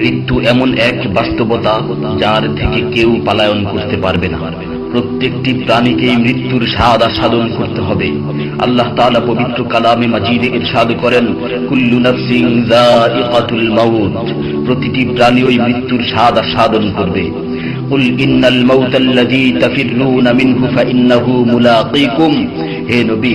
মৃত্যু এমন এক বাস্তবতা যার থেকে কেউ পালায়ন করতে পারবে না প্রত্যেকটি প্রাণীকেই মৃত্যুর স্বাদ আস্বাদন করতে হবে আল্লাহ তাআলা পবিত্র কালামে মাজিদে ইরশাদ করেন কুল্লু নাফসিন যায়িকাতুল মাউত প্রতিটি প্রাণী ওই মৃত্যুর স্বাদ আস্বাদন করবে قل إن الموت الذي تفرون منه فإنه ملاقيكم হে নবী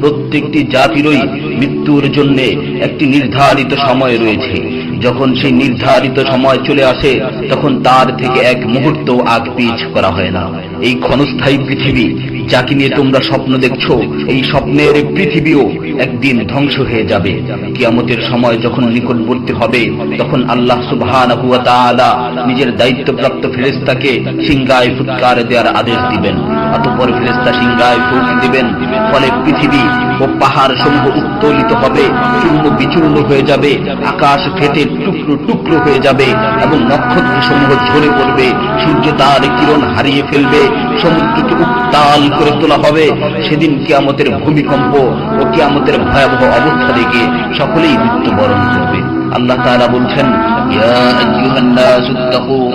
প্রত্যেকটি জাতিরই মৃত্যুর জন্য একটি নির্ধারিত সময় রয়েছে। যখন সেই নির্ধারিত সময় চলে আসে, তখন তার থেকে এক মুহূর্ত আগ পিছ করা হয় না। এই ক্ষণস্থায়ী পৃথিবী, যাকে নিয়ে তোমরা স্বপ্ন দেখছ, এই স্বপ্নের পৃথিবীও একদিন ধ্বংস হয়ে যাবে। কিয়ামতের সময় যখন নিকটবর্তী হবে, তখন আল্লাহ তাআলা নিজের দায়িত্বপ্রাপ্ত ফেরেশতাকে সিংগায় ফুৎকার দেওয়ার আদেশ দিবেন। অতঃপর ফেরেশতা সিংগায় ফুৎ দিবেন, ফলে পৃথিবী ও পাহাড় সমূহ উত্তোলিত হবে চূর্ণ বিচূর্ণ হয়ে যাবে, আকাশ ফেটে টুকরো টুকরো হয়ে যাবে এবং নক্ষত্র সমূহ ঝরে পড়বে। সূর্য তার কিরণ হারিয়ে ফেলবে। সমুদ্রকে উত্তাল করে তোলা হবে। সেদিন কিয়ামতের ভূমিকম্প ও কিয়ামতের ভয়াবহ অবস্থা দেখে সকলেই মৃত্যুবরণ করবে। আল্লাহ তাআলা বলছেন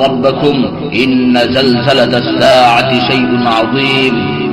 রাব্বাকুম, ইন্না জালজালাতাস সাআতি শাইউন আযীম।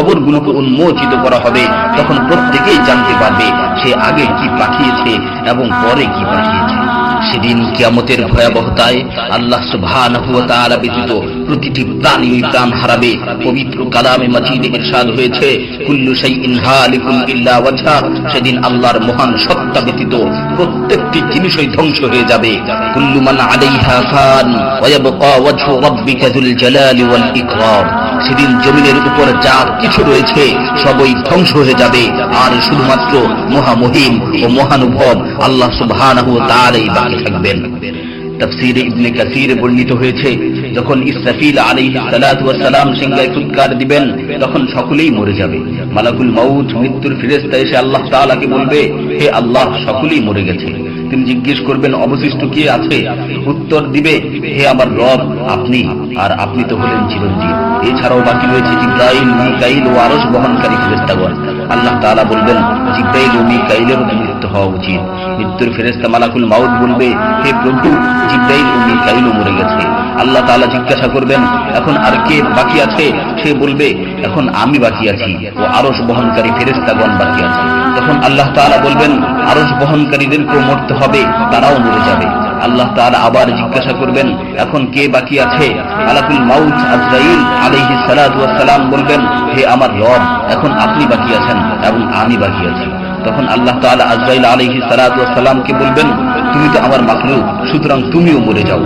কবরগুলোকে উন্মোচিত করা হবে, তখন প্রত্যেকেই জানতে পারবে সে আগে কি পাঠিয়েছে এবং পরে কি পাঠিয়েছে। সেদিন কিয়ামতের ভয়াবহতায় আল্লাহ সুবহানাহু ব্যতীত প্রতিটি প্রাণী প্রাণ হারাবে। পবিত্র কালামে মাজিদে ইরশাদ হয়েছে, কুল্লু শাইইন হালিকুন ইল্লা ওয়াজহা। সেদিন আল্লাহর মহান সত্তা ব্যতীত প্রত্যেকটি জিনিসই ধ্বংস হয়ে যাবে। কুল্লু মান আলাইহা ফান, ওয়া ইয়াবকা ওয়াজহু রাব্বিকা যুল জালালি ওয়াল ইকরাম। সেদিন জমিনের উপর যা কিছু রয়েছে, সবই ধ্বংস হয়ে যাবে। আর শুধুমাত্র মহামহিম ও মহানুভব আল্লাহ ওয়া তাআলাই বাকি থাকবেন। তাফসীরে ইবনে বর্ণিত হয়েছে, যখন ইসরাফিল আলাইহিস সালাতু ওয়াস সালাম সিংহায় ফুৎকার দিবেন, তখন সকলেই মরে যাবে। মালাকুল মাউত, মৃত্যুর ফেরেশতা এসে আল্লাহ তাআলাকে বলবে, হে আল্লাহ, সকলেই মরে গেছে। তিনি জিজ্ঞেস করবেন, অবশিষ্ট কি আছে? উত্তর দিবে, হে আমার রব, আপনি, আর আপনি তো হলেন চিরঞ্জীব। এছাড়াও বাকি রয়েছে জিব্রাইল, মিকাইল ও আরস বহনকারী ফেরেস্তাগণ আল্লাহ তালা বলবেন, জিব্রাইল ও মিকাইলেরও মৃত্যু হওয়া উচিত। মৃত্যুর ফেরেস্তা মালাকুল মাউদ বলবে, হে প্রভু, জিব্রাইল ও মিকাইলও মরে গেছে। আল্লাহ তাআলা জিজ্ঞাসা করবেন, এখন আর কে বাকি আছে? সে বলবে, এখন আমি বাকি আছি ও আরশ বহনকারী ফেরেশতাগণ বাকি আছে। তখন আল্লাহ তাআলা বলবেন, আরশ বহনকারীদেরকেও মরতে হবে, তারাও মরে যাবে। আল্লাহ তাআলা আবার জিজ্ঞাসা করবেন, এখন কে বাকি আছে? আলাকুল মাউত আজরাইল সালাতু সালাম বলবেন, হে আমার রব, এখন আপনি বাকি আছেন এবং আমি বাকি আছি। তখন আল্লাহ তাআলা আজরাইল সালাতু সালামকে বলবেন, তুমি তো আমার মাখলুক সুতরাং তুমিও মরে যাও।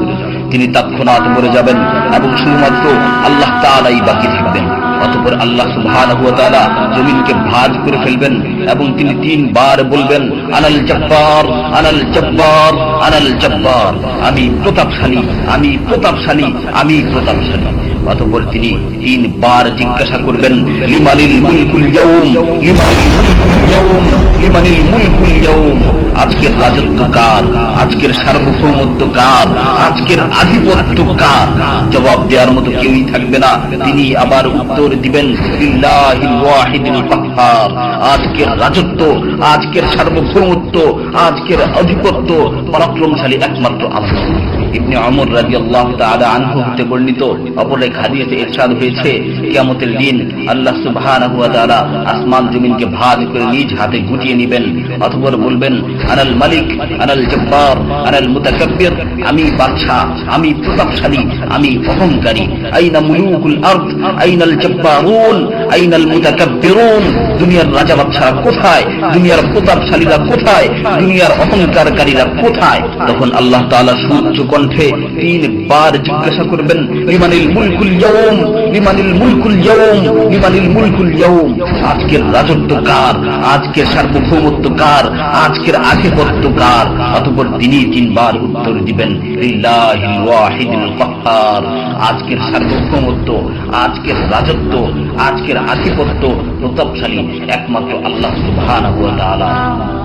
তিনি তৎক্ষণাৎ মরে যাবেন এবং শুধুমাত্র আল্লাহ তাআলাই বাকি থাকবেন। অতঃপর আল্লাহ ওয়া তাআলা জমিনকে ভাঁজ করে ফেলবেন এবং তিনি তিনবার বলবেন, আনাল জব্বার আনাল জব্বার আনাল জব্বার। আমি প্রতাপশালী আমি প্রতাপশালী আমি প্রতাপশালী। অতঃপর তিনি তিনবার জিজ্ঞাসা করবেন, লিমানিল মুলকুল ইয়াউম, লিমানিল মুলকুল ইয়াউম, লিমানিল মুলকুল ইয়াউম? আজকের রাজত্ব কার? আজকের সার্বভৌমত্ব কার? আজকের আধিপত্য কার? জবাব দেওয়ার মতো কেউই থাকবে না। তিনি আবার উত্তর দিবেন আজকের রাজত্ব, আজকের সার্বভৌমত্ব, আজকের আধিপত্য পরাক্রমশালী একমাত্র আল্লাহ। ইবনে অমর রাদিয়াল্লাহু তাআলা আনহু হতে বর্ণিত অপর এক হাদিসে ইরশাদ হয়েছে, কিয়ামতের দিন আল্লাহ তাআলা আসমান জমিনকে ভাঁজ করে নিজ হাতে গুটিয়ে নেবেন। অতঃপর বলবেন, আনাল মালিক, আনাল জব্বার। আনাল মুতাকাব্বির, আমি বাদশা আমি প্রতাপশালী, আমি অহংকারী। আইনা মুলুকুল আরদ, আইনাল জব্বারুন, আইনাল মুতাকাব্বিরুন। দুনিয়ার রাজা কোথায়? দুনিয়ার প্রতাপশালীরা কোথায়? দুনিয়ার অহংকারকারীরা কোথায়? তখন আল্লাহ তাআলা সূর্য কণ্ঠে তিনবার জিজ্ঞাসা করবেন মুলকুল ইয়াউম? লিমানিল মুলকুল মুলকুল আজকের রাজত্ব কার আজকের সার্বভৌমত্ব কার আজকের আধিপত্য কার অতঃপর তিনি তিনবার উত্তর দিবেন আজকের সার্বভৌমত্ব, আজকের রাজত্ব, আজকের আধিপত্য প্রতাপশালী একমাত্র আল্লাহ সুবহানাহু ওয়া তাআলা।